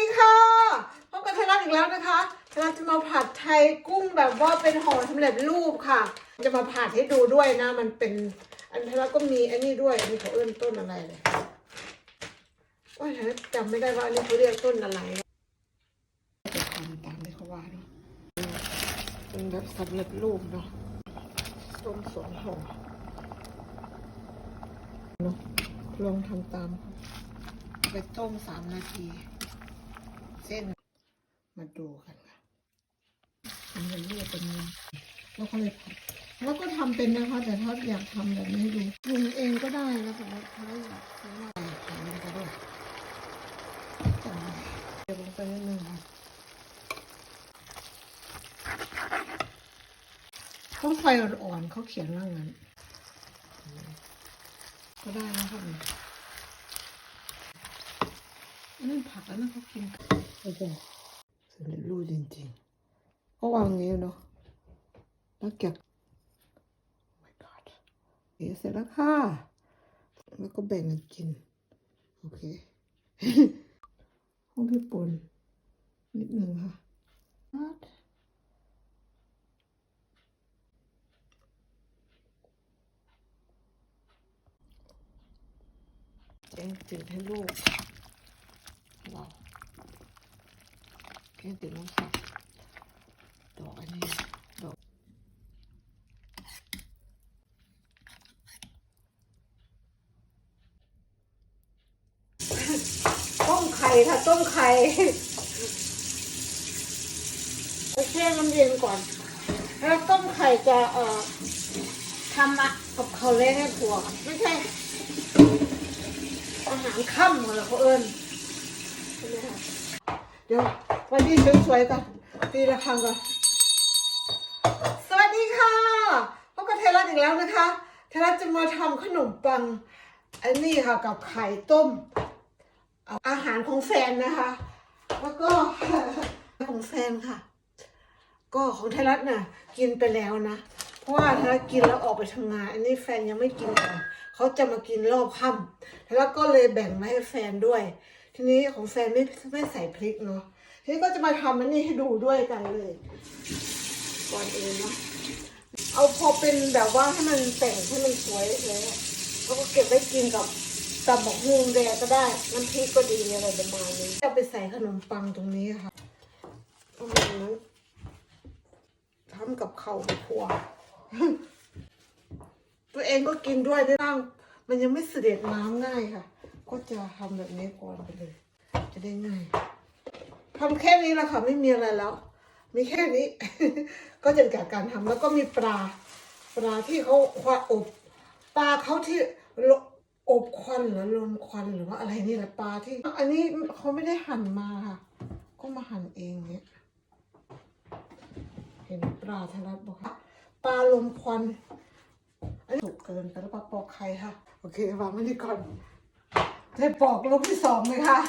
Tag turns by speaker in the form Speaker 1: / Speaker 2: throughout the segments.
Speaker 1: ดีค่ะพบกับไทยรัฐอีกแล้วนะคะไทยรัฐจะมาผัดไทยกุ้งแบบว่าเป็นห่อสำเร็จรูปค่ะ จะมาผัดให้ดูด้วยนะ มันเป็นอันไทยรัฐก็มีอันนี้ด้วยอันนี้เขาเอื้นต้นอะไรเลยว่าไทยรัฐจำไม่ได้ว่าอันนี้เขาเรียกต้นอะไรจะทำตามที่เขาว่าเนาะเป็นแบบสำเร็จรูปเนาะต้มสองห่อเนาะลองทำตามไปต้มสามนาที เส้น มาดูกันค่ะมันจะเรียกเป็นเงินแล้วก็เลยผัดแล้วก็ทำเป็นนะคะ แต่ถ้าอยากทำแบบนี้ดูปรุงเองก็ได้แล้วแต่ถ้าอยากซื้อมาทำมันก็ได้เดี๋ยวลงไปนิดนึงค่ะต้องไฟอ่อนๆเขาเขียนว่างั้น ก็ได้นะคะ นี่อันนั่นผักแล้วนั่นเขากินกันโอ้โหสำเร็จรูปจริงๆก็วางอย่างนี้เนาะแล้วเก็บ oh my god เอะเสร็จแล้วค่ะ แล้วก็แบ่งกันกิน โอเคห้องพี่ปนนิดหนึ่งค่ะ What? แจ้งเตือนให้ลูก ว้าว แค่ติดน้ำสับดอกอันนี้ดอกต้มไข่ค่ะต้มไข่แช่น้ำเย็นก่อน แล้วต้มไข่จะเอ่อทำอะกับเขาเละให้ผัวไม่ใช่อาหารค่ำเหรอเขาเอิญใช่ไหมคะเดี๋ยว วันนี้สวยๆกันตีละครั้งก่อนสวัสดีค่ะพบกับเทรัสอีกแล้วนะคะเทรัสจะมาทำขนมปังอันนี้ค่ะกับไข่ต้ม อาหารของแฟนนะคะ แล้วก็ของแฟนค่ะ ก็ของไทยรัฐน่ะ กินไปแล้วนะ เพราะว่าไทยรัฐกินแล้วออกไปทำงาน อันนี้แฟนยังไม่กินก่อนเขาจะมากินรอบค่ำไทยรัฐก็เลยแบ่งมาให้แฟนด้วย ทีนี้ของแฟนไม่ไม่ใส่พริกเนาะ นี้ก็จะมาทำอันนี้ให้ดูด้วยกันเลย ก่อนเอื่นะเอาพอเป็นแบบว่าให้มันแต่งให้มันสวยเลยแล้วก็เก็บไว้กินกับตำบักฮุงแดงก็ได้ น้ำพริกก็ดีอะไรประมาณนี้จะไปใส่ขนมปังตรงนี้ค่ะประมาณนั้นทำกับข้าวกับครัวตัวเองก็กินด้วยได้บ้างมันยังไม่เสด็จน้ำง่ายค่ะ ก็จะทำแบบนี้ก่อนไปเลย จะได้ง่าย ทำแค่นี้แหละค่ะไม่มีอะไรแล้ว มีแค่นี้ ก็จะเกิดการทำแล้วก็มีปลา ปลาที่เขาควาอบ ปลาเขาที่อบควันหรือลมควันหรือว่าอะไรนี่แหละปลาที่ อันนี้เขาไม่ได้หั่นมาค่ะ ก็มาหั่นเองเนี่ยเห็นปลาทรัตบอกค่ะปลาลมควัน อันนี้ถูกเกินไปแล้วปลาปอกไข่ค่ะ โอเควางไว้นี่ก่อนจะปอกลูกที่สองเลยค่ะ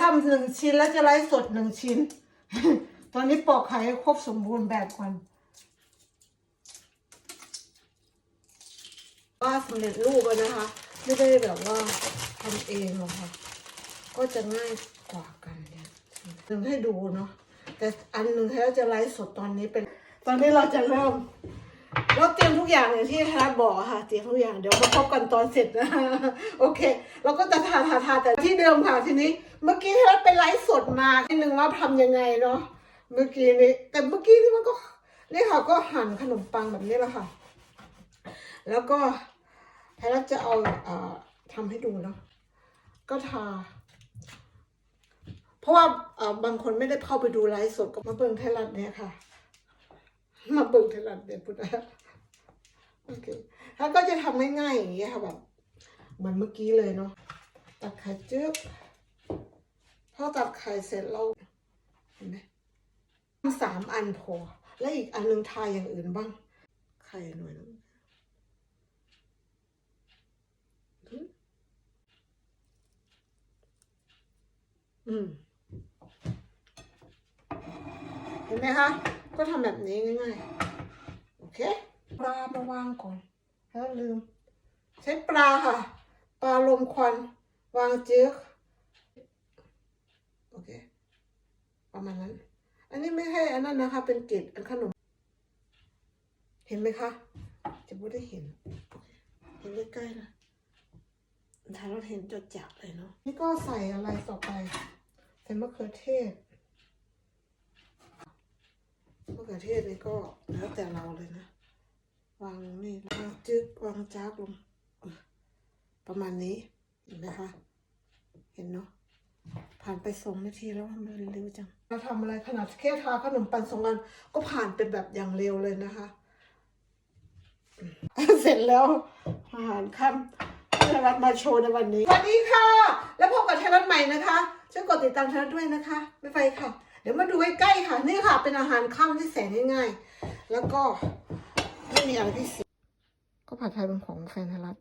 Speaker 1: ทำหนึ่งชิ้นแล้วจะไลฟ์สดหนึ่งชิ้น ตอนนี้ปอกไข่ให้ครบสมบูรณ์แบบก่อนว่าสำเร็จรูปอะนะคะ ไม่ได้แบบว่าทำเองหรอกค่ะ ก็จะง่ายกว่ากันเนี่ยหนึ่งให้ดูเนาะแต่อันหนึ่งถ้าจะไลฟ์สดตอนนี้เป็น ตอนนี้เราจะเริ่ม เราเตรียมทุกอย่างอย่างที่ทบอกค่ะเตรียมทุกอย่างเดี๋ยวมาพบกันตอนเสร็จนะโอเค เราก็จะทาทาทาแต่ที่เดิมค่ะทีนี้ เมื่อกี้ที่เราไปไลฟ์สดมาทีหนึ่งว่าทำยังไงเนาะเมื่อกี้นี้แต่เมื่อกี้นี่มันก็นี่ค่ะก็หั่นขนมปังแบบนี้แหละค่ะ แล้วก็ไทยรัฐจะเอาเอ่อทำให้ดูเนาะก็ทา เพราะว่าบางคนไม่ได้เข้าไปดูไลฟ์สดก็มาเบิ่งไทยรัฐเนี่ยค่ะ มาเบิ่งไทยรัฐเนี่ยพุทธะโอเคแล้วก็จะทำง่ายๆอย่างเงี้ยค่ะแบบเหมือนเมื่อกี้เลยเนาะตัดไข่จึ๊บพอตัดไข่เสร็จเราเห็นไหมทำสามอันพอ แล้วอีกอันหนึงทายอย่างอื่นบ้าง ไข่หน่อยนึงอืม เห็นไหมคะ ก็ทำแบบนี้ง่ายๆ โอเค ปลามาวางก่อน แล้วลืม ใช้ปลาค่ะ ปลาลมควัน วางเจือกโอเค ประมาณนั้น อันนี้ไม่ใช่อันนั้นนะคะ เป็นเกล็ดอันขนม เห็นไหมคะ จะไม่ได้เห็น เห็นใกล้ๆนะถ่ายเราเห็นจดจักเลยเนาะ นี่ก็ใส่อะไรต่อไป ใส่มะเขือเทศ มะเขือเทศนี่ก็แล้วแต่เราเลยนะ วางนี่วางจึกวางจักลงประมาณนี้เห็นไหมคะ เห็นเนาะผ่านไปสองนาทีแล้วทำไมเร็วจังเราทำอะไรขนาดแค่ทาขนมปังสองอันก็ผ่านเป็นแบบอย่างเร็วเลยนะคะ เสร็จแล้วอาหารค่ำไทยรัฐมาโชว์ในวันนี้สวัสดีค่ะ แล้วพบกับไทยรัฐใหม่นะคะช่วยกดติดตามไทยรัฐด้วยนะคะไม่ไปค่ะ ดี๋ยวมาดูใกล้ๆค่ะ นี่ค่ะ เป็นอาหารค่ำที่แสนง่ายๆ แล้วก็ไม่มีอะไรที่เสียก็ผัดไทยเป็นของแฟนไทยรัฐ